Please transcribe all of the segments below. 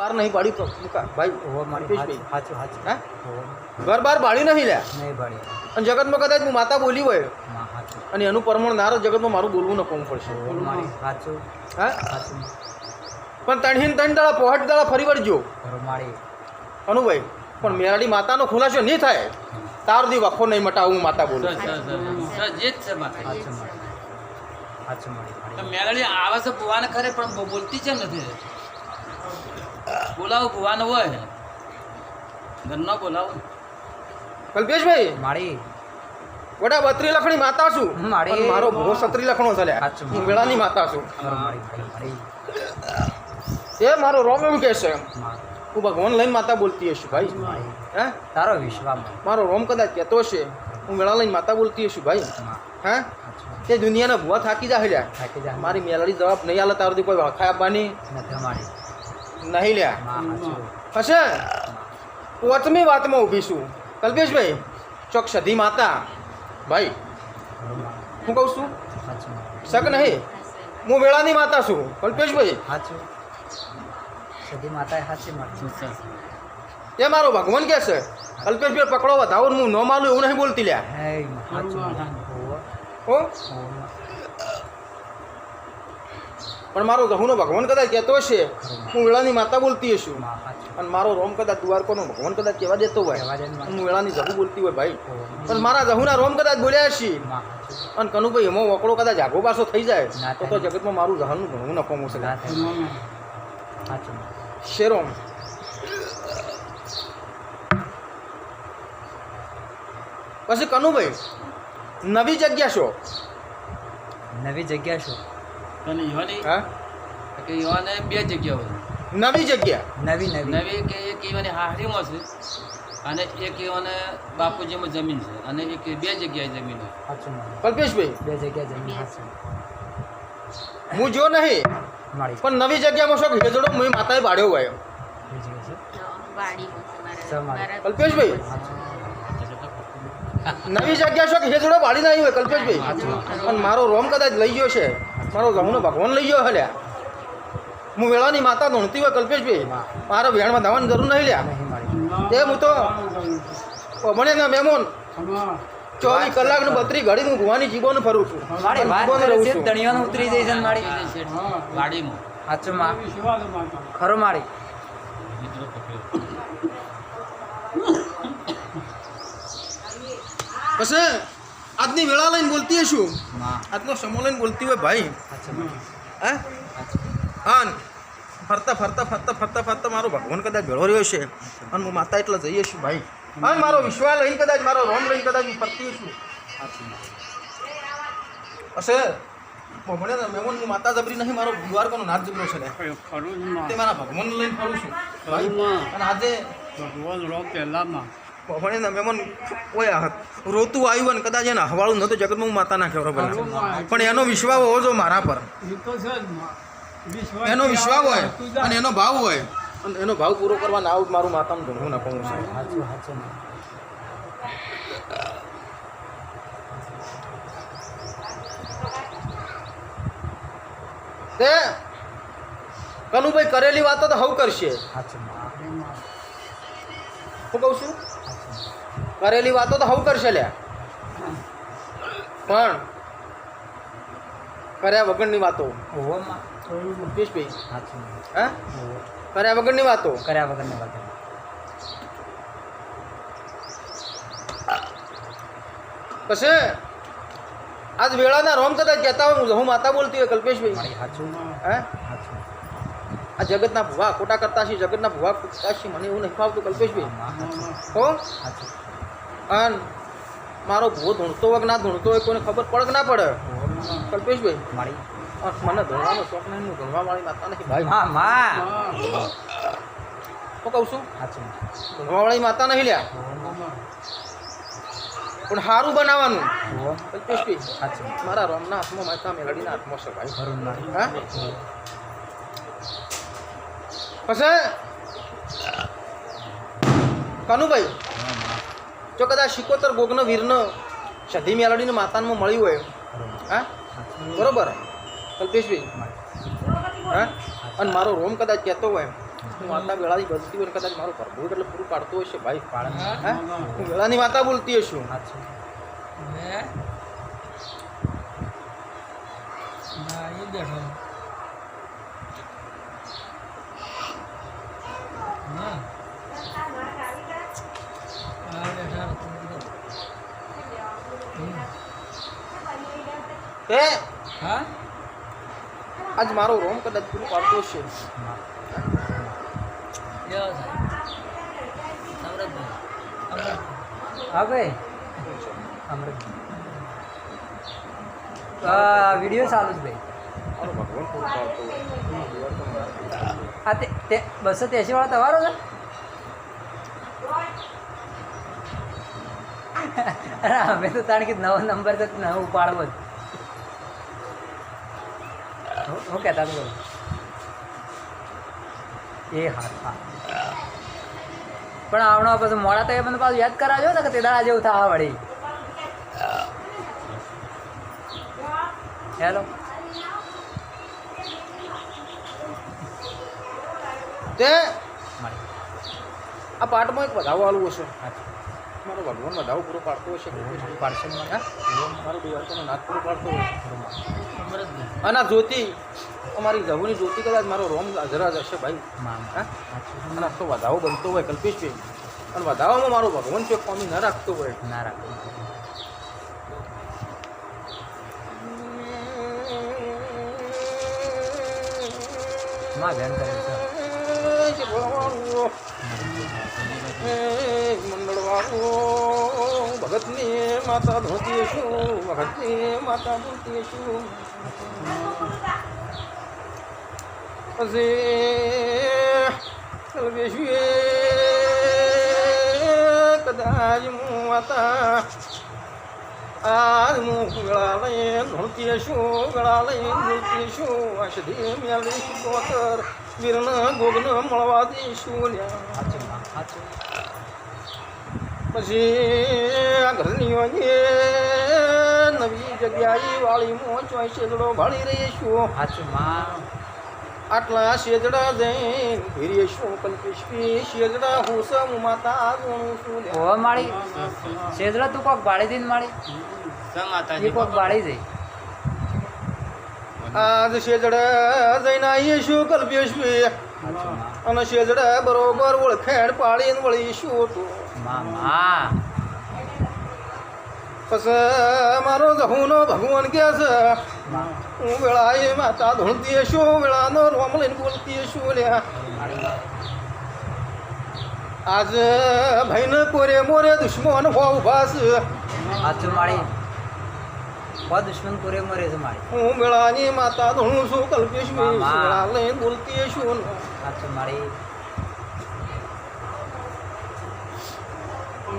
બાર નહીં બાળી તો મુકા. ભાઈ સાચું સાચું કલ્પેશભાઈ હાચું હાચું હા? ઘર બાર બાળી નહીં લ્યા નહીં ભાડી અને જગતમાં કદાચ હું માતા બોલી હોય અને એનું પરમણ નારો જગતમાં મારું બોલવું ન કહું પડશે. હા? પણ તણહીન તણ દાડા પોહટ દાડા ફરી વળજો. અનુભાઈ પણ મેરાડી માતાનો ખુલાસો નહીં થાય. તાર દી વખો નહીં મટાવું હું માતા બોલું. મેરાડી જ છે માથે હાચું મારી. હાચું મારી તો ભાડી મેળડી આવે છે ભુવાને ખરે પણ બોલતી છે નથી. બોલાવો ભુવાને હોય. ઘરનો બોલાવો. કલ્પેશભાઈ મારી વડા બત્રી લખણી માતા છું. મારી- મારો ભૂવો સત્રી લખણો છે હું વેળાની માતા છું. એ મારો રોમ એવું કહેશે એમ હું ભગવાન લઈને માતા બોલતી હશું ભાઈ. હે? તારો વિશ્વાસ. મારો રોમ કદાચ કહેતો હશે. હું મેળા લઈને માતા બોલતી હશું ભાઈ. હે. તે દુનિયાના ભૂવા થાકી જાય થાકી જાય મારી મેલડી જવાબ નહીં આલે તારો કોઈ વળખાય આપવાની. નથી મારી નહીં લ્યા. હશે? પોચમી વાતમાં ઊભી છું. કલ્પેશભાઈ ચોક સધી માતા. ભાઈ હું કહું છું? શક નહીં. હું વેળાની માતા છું. કલ્પેશભાઈ. સધી માતા સાચી માતા એ મારો ભગવાન કે છે. કલ્પેશભાઈ પકડો વધાવો હું ન માલું એવું નહીં બોલતી લ્યા. ઓ પણ મારો ગહુનો ભગવાન કદાચ કહેતો હશે હું વેળાની માતા બોલતી હશું. પણ અને મારો રોમ કદાચ દ્વારકોનો ભગવાન કદાચ કહેવા દેતો હોય હું વેળાની જહુ બોલતી હોય ભાઈ. પણ મારા જહુના રોમ કદાચ બોલ્યા હશે. અને કનુભાઈ એમાં વકડો કદાચ આગો પાછો થઈ જાય તો તો જગતમાં મારું જહાનનું ઘણું નફો છે શેરોમ. પછી કનુભાઈ નવી જગ્યા શો? નવી જગ્યા શું? અને હા? કે બે જગ્યાઓ નવી જગ્યા? નવી નવી. નવી કે એક યુવાની હાહરીમાં છે અને એક યુવાને બાપુજીમાં જમીન છે અને એક બે જગ્યાએ જમીન છે. કલ્પેશભાઈ? બે જગ્યા જમીન હાચું હું જો નહીં મારી પણ નવી જગ્યામાં શોખ હેજડો મેં માતાએ હોય બીજી કલ્પેશભાઈ? નવી જગ્યા શોખ હેજડો બાળી નહીં હોય કલ્પેશભાઈ. પણ મારો રોમ કદાચ લઈ ગયો છે. મારો ગહુનો ભગવાન લઈ ગયો હલ્યા. હું વેળાની માતા ધોણતી હોય કલ્પેશભાઈ મારા વેણમાં ધવાની જરૂર નહીં લ્યા. એ હું તો મને ના મહેમાન. ચોવીસ કલાકનું બત્રીસ ઘડી હું ભુવાની જીવોને ફરું છું. દણિયાનું ઉતરી જઈ છે મારી હાચું માં. ખરો મારી. પછી આજની વેળા લઈને બોલતી હશું માં આજનો સમો લઈને બોલતી હોય ભાઈ? હા? હા ફરતા ફરતા ફરતા ફરતા ફરતા મારો ભગવાન કદાચ ભેળો રહ્યો છે અને હું માતા એટલે જઈએ છું ભાઈ. હા મારો વિશ્વાસ લઈને કદાચ મારો રોમ લઈને કદાચ હું ફરતી છું. હશે? ભમણે મહેમાન હું માતા જબરી નહીં મારો દ્વારકાનો નાથ જબરો છે ને? તે મારા ભગવાન લઈને ફરું છું. અને આજે ભમણે મહેમાન ઓયા રોતું આવ્યું અને કદાચ એને હવાળું નહોતું જગતમાં હું માતા ના ખબર પણ એનો વિશ્વાસ હોવો જો મારા પર. એનો વિશ્વાસ હોય અને એનો ભાવ હોય. અને એનો ભાવ પૂરો કરવા ના આવું મારું માતાનું ઘણું નફો છે. હાચું હાચું તે કનુભાઈ કરેલી વાતો તો હવ કરશે. હું કહું છું? કરેલી વાતો તો હવ કરશે લ્યા. પણ કર્યા વગરની વાતો. મુકેશભાઈ. હા? કર્યા વગરની વાતો. કર્યા વગરની વાતો. પછી આજ વેળાના રોમ કદાચ કહેતા હોય હું માતા બોલતી હોય કલ્પેશભાઈ. હે? આ જગતના ભુવા ખોટા કરતા છે જગતના ભુવા ખોટા છે મને એવું નહીં ફાવતું કલ્પેશભાઈ. હો અન મારો ભૂવો ધૂણતો હોય કે ના ધૂણતો હોય કોઈને ખબર પડે કે ના પડે? કલ્પેશભાઈ? મારી. મને ધૂણવાનો શોખ નહીં હું ધૂણવા વાળી માતા નથી. ભાઈ હા મા. હું કહું છું? સાચું ધૂણવા વાળી માતા નહીં લ્યા. પણ સારું બનાવવાનું. કલ્પેશભાઈ હાચું મારા રોમના હાથમાં માતા મેલડીના હાથમાં છે ભાઈ. ખરું હા? પછી કાનુભાઈ જો કદાચ શિકોતર ગોગનો વીરનો સધી મેલડીનું માતાનમાં મળ્યું હોય હા? બરોબર? કલ્પેશભાઈ? હા? અને મારો રોમ કદાચ કહેતો હોય હું માતા વેળાની બનતી હોય કદાચ મારો પ્રભુ એટલે પૂરું પાડતો હશે ભાઈ. પાડે હા? હું વેળાની માતા બોલતી હશું. સાચું હા? આજ મારો રોમ કદાચ પૂરું પાડતો હશે. હા ભાઈ. અમૃત વીડિયો ચાલુ છે ભાઈ. આ તે તે બસો ત્યાસી વાળો તમારો છે? અરે અમે તો તાણ કે નવો નંબર તો નવો ઉપાડવો જ. હું કહેતા તું એ હા હા. પણ આવણો પછી મોડા તો એ મને પાછું યાદ કરાવજો ને કે તે દાડા જેવું થવા વળી. હેલો તે? આ પાર્ટમાં એક વધાવો આલું હશે. મારો ભગવાન વધાવો પૂરો પાડતો હશે મને? મારો દિવસનો નાથ પૂરો પાડતો હોય અને જ્યોતિ અમારી જવુની જ્યોતિ કદાચ મારો રોમ હાજરા જ હશે ભાઈ. હા? અને તો વધાવો બનતો હોય કલ્પેશભાઈ અને વધાવામાં મારો ભગવાન છે કોમી ન રાખતો હોય. ના રાખતો. માં ધ્યાન કરે છે. મંડળવાળો ભગતની માતા ધોતી શું ભગતની માતા ધોતી શું પછી કલવેશીએ કદાચ હું માતા આજ હું ગળા લઈને ધોતી શું ગળા લઈને ધોતી શું અષધી મેળી ગોતર વીરન ગોગન મળવા દઈશું પછી આ ઘરની વાંગે નવી જગ્યાએ વાળી મોં ચોઈ શેજડો ભાળી રહીશું. હાચમાં આટલા શેજડા જઈને ફેરીશું કલ્પેશી? શેજડા હું સમ માતા ગણું છું. ઓવા માળી. શેજડા તું કોક બાળી દઈને માળી? કોક બાળી જઈ આજ શેજડા જઈને આવીશું કલ્પેશી હાચું માં અને શેજડા બરોબર ઓળખેણ પાડીને વળીશું તો માં માં પછી મારો જહુનો ભગવાન કે છે માં હું વેળાએ માતા ધૂણતી છું વેળાનો રોમ લઈને બોલતી છું. લ્યા કોરે દુશ્મન માળી પૂરે મરે છે મારી. હું મેળાની માતા ધણું છું કલ્પેશ મામા. વેળા લઈને બોલતી છું. સાચું મારી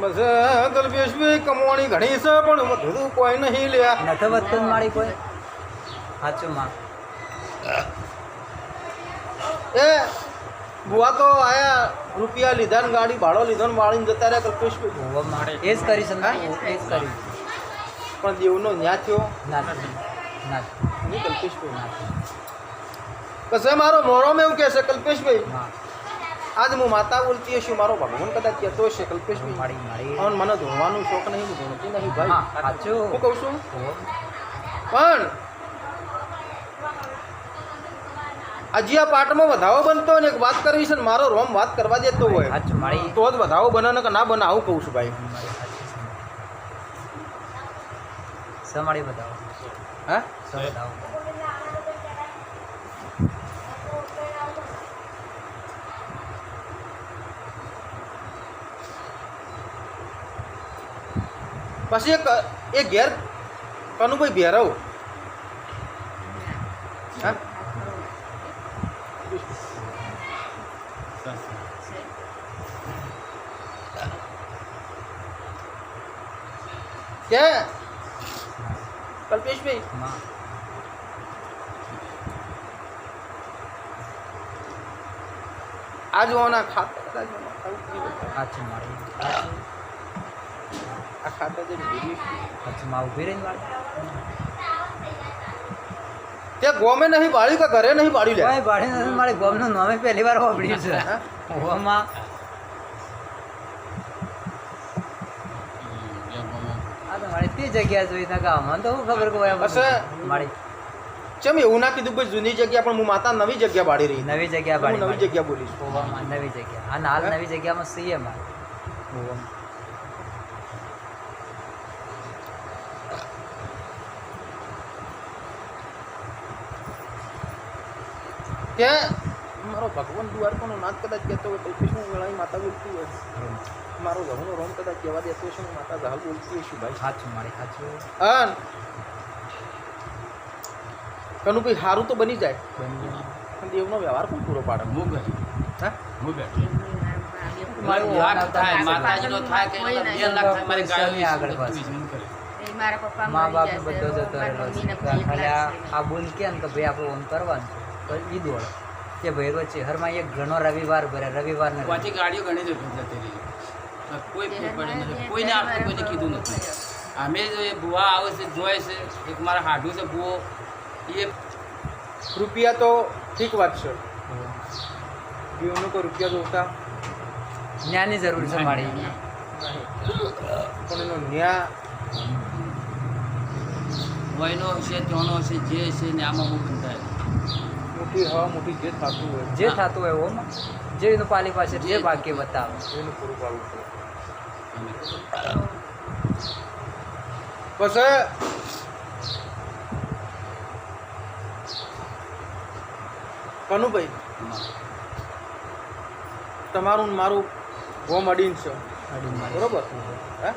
બસ કલ્પેશ કમવાણી ઘણી છે પણ વધુ કોઈ નહીં લ્યા. નથી વધતું મારી કોઈ? સાચું માં. એ બુઆ તો આયા રૂપિયા લીધા ને ગાડી ભાડો લીધો ને વાળીને જતા રહ્યા કલ્પેશ માળી એ જ કરી શકાય એ જ કરી. પણ દેવનો ન્યા થયો ના ના કલ્પેશભાઈ મારો મોરોમાં એવું કહેશે કલ્પેશભાઈ? આજ હું માતા બોલતી હશું મારો ભગવાન કદાચ કહેતો હશે કલ્પેશભાઈ. અને મને ધોવાનું શોખ નહીં હું ધોણતી નહીં ભાઈ. હું કહું છું? પણ હજી આ પાઠમાં વધાવો બનતો હોય ને એક વાત કરવી છે ને મારો રોમ વાત કરવા દેતો હોય. તો જ વધાવો બને કે ના બને આવું કહું છું ભાઈ. સમાળી બતાવો. હા? બતાવો. પછી એક એ ઘેર કનુભાઈ ભેરવ હા? કે કલ્પેશભાઈ આ જોવાના ખાતા આ ખાતા. જે તે ગોમે નહીં પાડ્યું કે ઘરે નહીં પાડ્યું લે ભાઈ પાડી નથી મારે ગોમનું નામે પહેલી વાર વાપર્યું છે હા? ઓમાં આ તે જગ્યા જોઈ તા કે મને તો શું ખબર કે ભાઈ આ હશે. બધું મારી. ચમ એવું ના કીધું કોઈ જૂની જગ્યા પણ હું માતા નવી જગ્યા બાળી રહી. નવી જગ્યા બાળી નવી જગ્યા બોલીશ. નવી જગ્યા. અને હાલ નવી જગ્યામાં સીએ મારે. ઓવામાં. ભગવાન દ્વારકાનો નાથ કદાચ કહેતો હોય તો પછી માતા બોલતી હોય. મારો ઘઉંનો રોમ કદાચ કહેવા દેતો હશે માતા દહાલ બોલતી હશું ભાઈ? સાચું મારી સાચું. કનું કંઈ સારું તો બની જાય. પણ દેવનો વ્યવહાર પણ પૂરો પાડે. હું હા? હું બેઠો. મારું લાખ ઓમ થાય આવતા માતાજીનો થાય કે કોઈ બે નહીં. લાખ થાય મારી પૈસાની આગળ ગાયો પાછળ. વિશે કરે. એ મારા પપ્પા મા બાપ બધો જતો આ બોલ કે ભાઈ આપણે ઓન કરવાનું તો ઈ દોડ. કે ભાઈ છે. હરમાં એક ઘણો રવિવાર ભરે રવિવાર ને પાછી ગાડીઓ ઘણી જતી જતી રહી કોઈ પડે નથી. કોઈને આપણે કોઈને કીધું નથી. અમે જો એ ભૂવા આવે છે જોય છે એક મારા હાડું છે ભૂવો એ રૂપિયા તો ઠીક વાત છે. દેવનો કોઈ રૂપિયા જોતા જ્ઞાનની જરૂર છે મારી. પણ એનો ન્યા વયનો હશે ત્યાંનો હશે જે હશે ને આમાં હું મોટી હવા મોટી જે થતું હોય. જે થતું હોય ઓમ જે એનું પાલી પાસે જે ભાગ્ય બતાવે. એનું પૂરું પાડવું પડે. પછી કનુભાઈ તમારું મારું ગોમ અડીન છે. બરોબર? હે?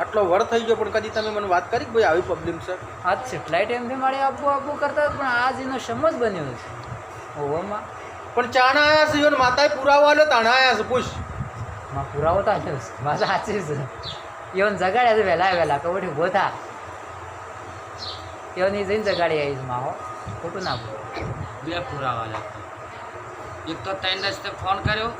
આટલો વર થઈ ગયો પણ કદી તમે મને વાત કરી કે ભાઈ આવી પ્રોબ્લેમ છે? આજ સેટેલાઇટ એમથી મારે આપવું આપવું કરતા પણ આજ એનો સમજ બન્યો છે ઓવામાં પણ ચાણ આયા છે યોન માતાએ પુરાવો આલ્યો તાણા આયા છે પૂછ. માં પુરાવો તો આવ્યો છે. વાત સાચી છે. ઈવન જગાડ્યા છે વહેલા વહેલા કબડ્ડી ઊભો થા. ઈવન એ જઈને જગાડી આવીશ છે હો. ખોટું ના બોલ. બે પુરાવા લાગતા એક તો ત્રણ રસ્તે ફોન કર્યો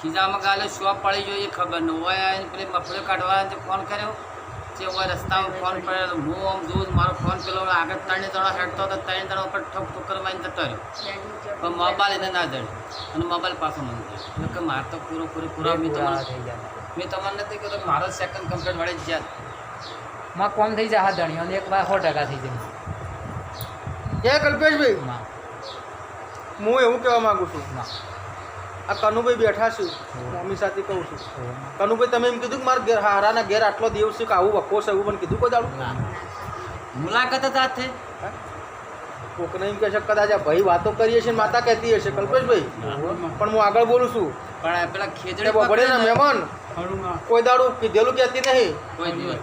ખીજામાં ગાલે શોપ પડી ગયો એ ખબર ન હોય. આવીને પેલી મફળીઓ કાઢવાને ફોન કર્યો. જે હોય રસ્તામાં ફોન પડ્યો હું આમ જોઉં મારો ફોન પેલો આગળ ત્રણે જણા હેડતો હતો ત્રણે જણા ઉપર ઠોક ઠોકર મારીને જતો રહ્યો. પણ મોબાઈલ એને ના જડ્યો. અને મોબાઈલ પાછો મને ગયો એટલે કે મારે તો પૂરો પૂરો પૂરા મેં તમને થઈ જાય મેં તમને નથી કહ્યું કે મારો સેકન્ડ કમ્પ્લેટ વળી જ જ્યાં. માં કોમ થઈ જાય હા ધણીઓ. અને એક વાર સો ટકા થઈ જાય. એ કલ્પેશભાઈ? હું એવું કહેવા માગું છું. આ કનુભાઈ બેઠા છું. મમ્મી સાથે કહું છું. કનુભાઈ તમે એમ કીધું કે મારા ઘેર હારાના ઘેર આટલો દિવસ છે કે આવું વખો છે એવું મને કીધું કોઈ દાડું? મુલાકાત જ હાથે? કોકને એમ કહે છે કદાચ આ ભાઈ વાતો કરીએ છીએ ને માતા કહેતી હશે. કલ્પેશભાઈ પણ હું આગળ બોલું છું. પણ પેલા ખેતરે બપોરે ના મહેમાન કોઈ દાડું કીધેલું કહેતી નહીં. કોઈ દિવસ.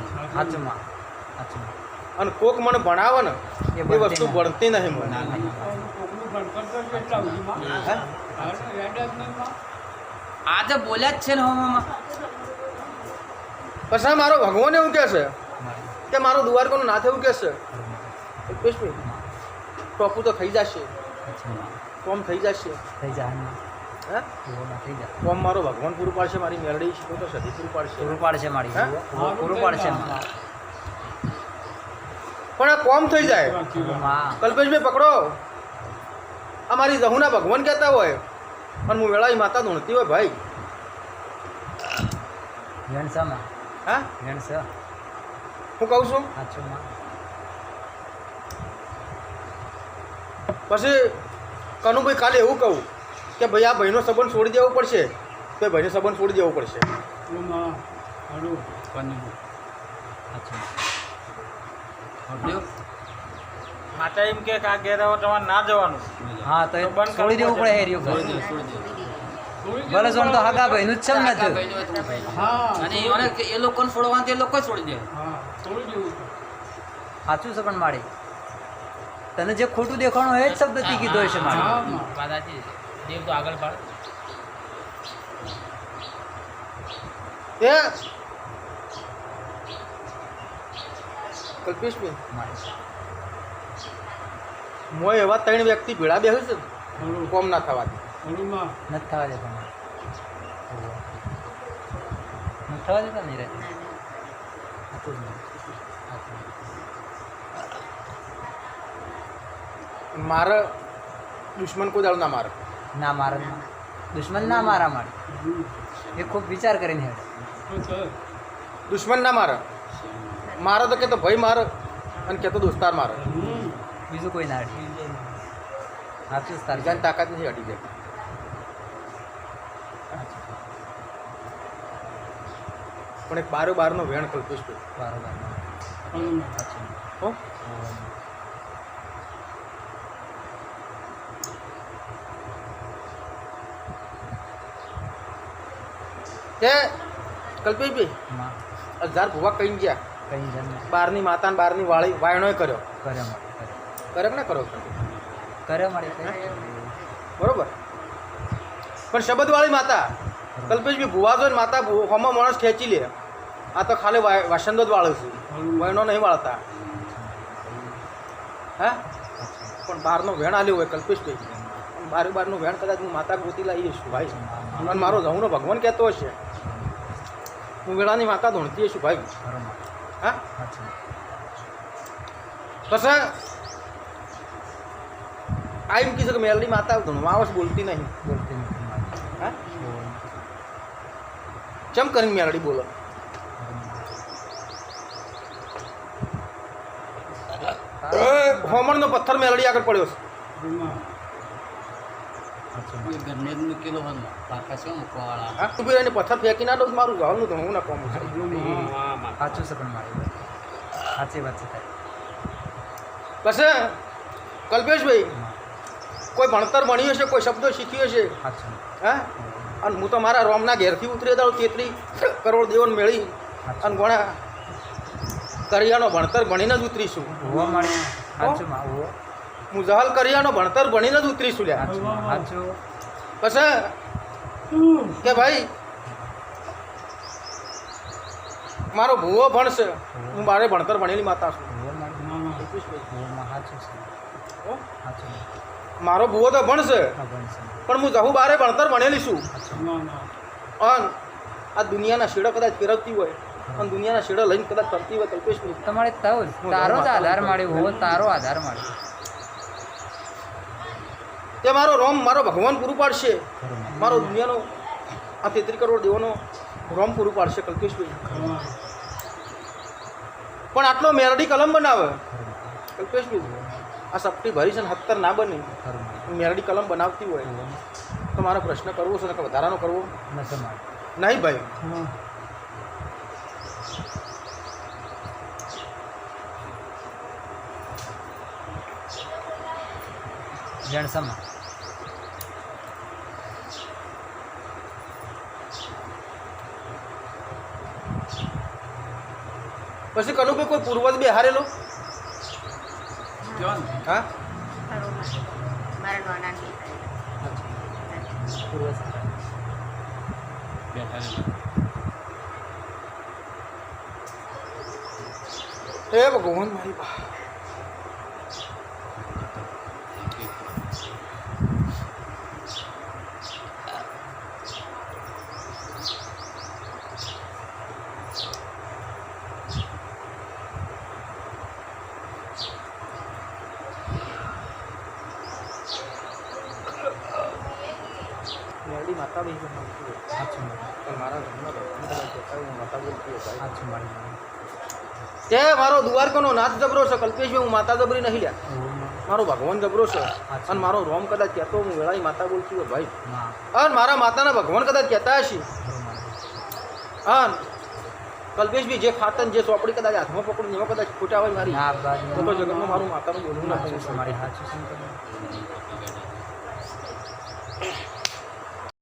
અને કોક મને ભણાવે ને એ વસ્તુ ભણતી નહીં મને? આજે બોલ્યા જ છે ને હવામાં પછી મારો ભગવાન એવું કહે છે કે મારો દ્વારકાનું નાથ એવું કહે છે? ટોપું તો થઈ જશે. ફોર્મ કોમ થઈ જશે. થઈ જાય માં. થઈ જાય કોમ મારો ભગવાન પૂરું પાડશે મારી મેળડી છે તો સદી પૂરું પાડશે. પૂરું પાડશે મારી પૂરું પાડશે પણ આ કોમ થઈ જાય. કલ્પેશભાઈ પકડો. આ મારી જહુના ભગવાન કહેતા હોય અને હું વેળાઈ માતા ધૂણતી હોય ભાઈ. વેણ હા? વેણ હું કહું છું? પછી કનુભાઈ કાલે એવું કહું કે ભાઈ આ ભાઈનો સંબંધ છોડી દેવો પડશે. તો એ ભાઈનો સંબંધ છોડી દેવો પડશે. કોની? માતા એમ કે આ ઘેર આવો તમારે ના જવાનું. હા તો છોડી દેવું પડે હેરિયો. ભલે સોન તો હગા છે ને કાકા નથી ભાઈ. અને એઓને એ લોકોને છોડવા તે લોકો છોડી દે સાચું છે પણ મારી. તને જે ખોટું દેખાણું હોય એ જ શબ્દથી કીધો છે મારી. દેવ તો આગળ પાડ. એ! કલ્પેશભાઈ. મારી. મોય એવા ત્રણ વ્યક્તિ ભેળા બેસે છે કોમ ના થવાથી. નથી થવા દેતા નથી થવા દેતા નહીં. રે. મારે દુશ્મન કોઈ દાડો ના મારે. ના મારે દુશ્મન ના મારા મારે એ ખૂબ વિચાર કરીને હેડ. દુશ્મન ના મારે. મારે તો કે તો ભાઈ મારે અને કે તો દોસ્તાર મારે. બીજું કોઈ ના અડી. સાચું જ તાકાત નથી અડી જાય પણ એક બારો બારનો વેણ કલ્પેશ છું બારો બારનો તે કલ્પેશભાઈ હજાર ભૂવા કઈ ગયા? કઈ ગયા બારની માતા ને બારની વાળી વાયણોય કર્યો. કરે મળે કરે ને કરો કરે મળે બરોબર? પણ શબ્દવાળી માતા કલ્પેશભાઈ ભુવા જો માતા હોમાં માણસ ખેંચી લે. આ તો ખાલી વાસંદો જ વાળું છું. વાયણો નહીં વાળતા. હા? પણ બહારનો વેણ આલ્યો હોય કલ્પેશભાઈ. બારે બારનું વેણ કદાચ હું માતા ગોતી લાવી છું ભાઈ. અને મારો જમણો ભગવાન કહેતો હશે. હું વેળાની માતા ધોણતી છું ભાઈ. હા? સાચું પછી આ એમ કીધું કે મેલડી માતા આવતો માવસ બોલતી નહીં. બોલતી નથી હા? ચમ કરીને મેલડી બોલો? હોમણનો પથ્થર મેલડી આગળ પડ્યો છે. પથ્થર ફેંકી ના દઉં તો મારું ઘરનું તો હું ના કોમ. સાચું છે પણ મારી સાચી વાત છે પછી કલ્પેશભાઈ કોઈ ભણતર ભણ્યું હશે કોઈ શબ્દો શીખ્યો હશે? હા? અને હું તો મારા રોમના ઘેરથી ઉતરી દઉં તેત્રી કરોડ દેવન મેળી અને ઘણા કરિયાનો ભણતર ભણીને જ ઉતરીશું. હું? જહલ કરિયાનો ભણતર ભણીને જ ઉતરીશું લ્યા. પછી? કે ભાઈ મારો ભૂવો ભણશે હું મારે ભણતર ભણેલી માતા છું. મારો ભૂવો તો ભણશે. પણ હું જહું બારે ભણતર ભણેલી છું. અન આ દુનિયાના શેડો કદાચ ફેરવતી હોય અને દુનિયાના શેડો લઈને કદાચ ફરતી હોય કલ્પેશભાઈ તમારે તારો જ આધાર મળ્યો હોવો તારો આધાર મળ્યો. તે મારો રોમ મારો ભગવાન પૂરું પાડશે. મારો દુનિયાનો આ તેત્રી કરોડ દેવોનો રોમ પૂરું પાડશે કલ્પેશભાઈ. પણ આટલો મેરડી કલમ બનાવે. કલ્પેશભાઈ. આ સપટી ભરી છે ને હત્તર ના બની. મેરડી કલમ બનાવતી હોય. તો મારો પ્રશ્ન કરવો છે કે વધારાનો કરવો? નહીં ભાઈ. જણસમાં પછી કનુભાઈ કોઈ પૂર્વજ બેહારેલો? કયો ને? હા મારે. નાના. બેઠા. હે ભગવાન મારી બા મેરડી માતા બી છે માનતી હોય. સાચું પણ મારા હું માતા બોલતી સાચું મારી તે મારો દ્વારકાનો નાથ જબરો છે કલ્પેશભાઈ હું માતા જબરી નહીં લ્યા. મારો ભગવાન જબરો છે. અને મારો રોમ કદાચ કહેતો હું વેળાની માતા બોલતી હોય ભાઈ. અને મારા માતાના ભગવાન કદાચ કહેતા હશે. હા કલ્પેશભાઈ જે ખાતન જે ચોપડી કદાચ હાથમાં પકડું એમાં કદાચ ખોટા હોય મારી. તો જગતમાં મારું માતાનું બોલવું ના મારી તમે.